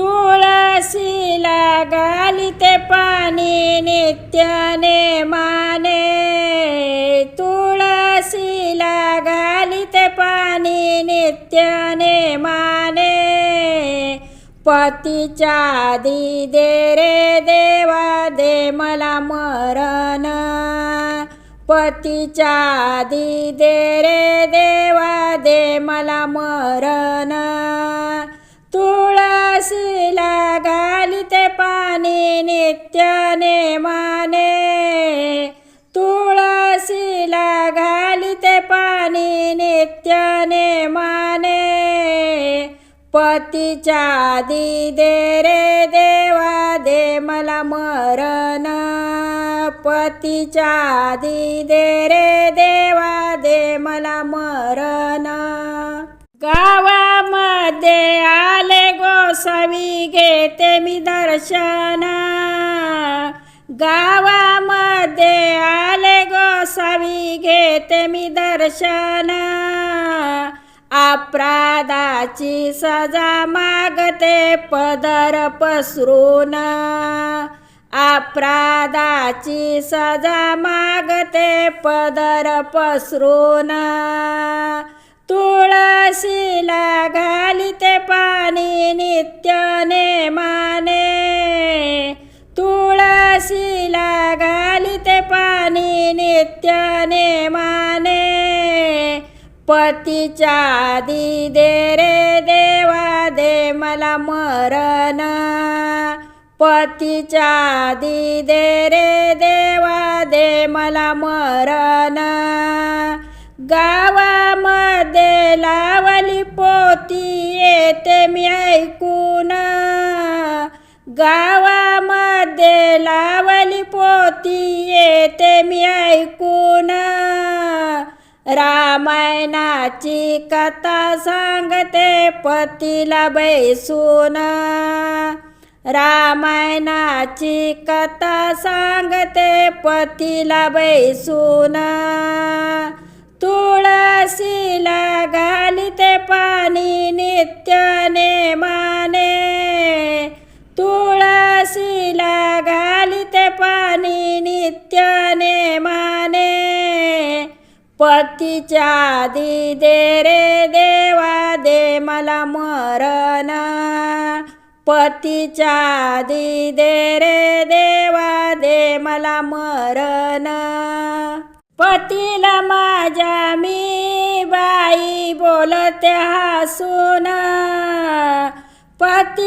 तुळशीला गालिते पाणी नित्याने माने. तुळशीला गालिते पाणी नित्याने माने. पतीच्या दी दे रे देवा दे मला मरण. पतीच्या दी दे रे देवा दे मला मरण. तुळशीला घालिते पाणी नित्याने माने. तुळशीला घालिते पाणी नित्य माने. पतीच्या आधी दे रे देवा दे मला मरण. पतीच्या दी दे रे देवा दे मला मरण. गोसावी घेते मी दर्शन. गावामध्ये आले गोसावी घेते मी दर्शन. अपराधाची सजा मागते पदर पसरून. अपराधाची सजा मागते पदर पसरून. तुळशीला घालिते पाणी नित्य माने. तुळशीला घालिते पाणी नित्य माने. पतीच्या आधी दे रे देवा दे मला मरण. पतीच्या आधी दे रे देवा दे मला मरण. देलावली लावली पोती येते मी ऐकून. गावामध्ये लावली पोती येते मी ऐकून. रामायणाची कथा सांगते पतीला बैसून. रामायणाची कथा सांगते पतीला बैसून. तुळशीला घालिते पाणी नित्याने माने. तुळशीला घालिते पाणी नित्य माने. पतीच्या आधी दे रे देवा दे मला मरण. पतीच्या आधी दे रे देवा दे मला मरण. पतीला माझ्या मी बाई बोलते हसून. पती